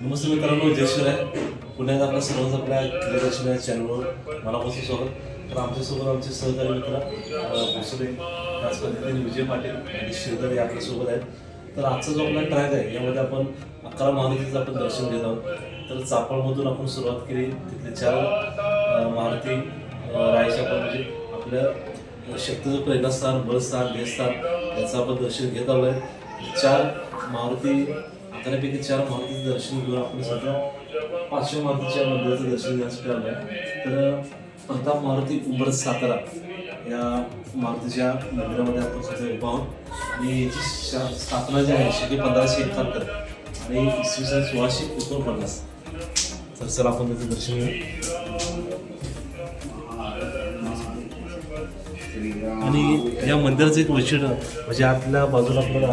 नमस्ते मित्रांनो जयश्वर आहे पुण्यात आपल्या सर्वच आपल्या क्रीडादर्शन या चॅनलवर मनापासून स्वागत. तर आमच्यासोबत आमचे सहकारी मित्र भोसले त्याच पद्धतीने विजय पाटील आणि श्रीधर हे आपल्यासोबत आहेत. तर आजचा जो आपला ट्रॅक आहे यामध्ये आपण अकरा मारुतीचं आपण दर्शन घेत आहोत. तर चापळमधून आपण सुरुवात केली. तिथले चार मारुती अं, राहायचे आपण म्हणजे आपल्या शक्तीचं प्रेरणास्थान बलस्थान ध्येयस्थान याचं आपण दर्शन घेत आलो आहे चार मारुती अकरापैकी चार मारुतीचं दर्शन घेऊन आपण सध्या पाचव्या मारुतीच्या मंदिराचं दर्शन घेण्यासाठी आलो आहे तर प्रताप मारुती उंबरज सातारा या मारुतीच्या मंदिरामध्ये आपण सध्या उभा आहोत. आणि याची शा- स्थापना जी आहे शेवटी पंधराशे एकाहत्तर आणि इसवी सन सोळाशे एकोणपन्नास. तर चला आपण त्याचं दर्शन घेऊ आणि या मंदिराचं एक वैशिष्ट्य म्हणजे आतल्या बाजूला आपल्याला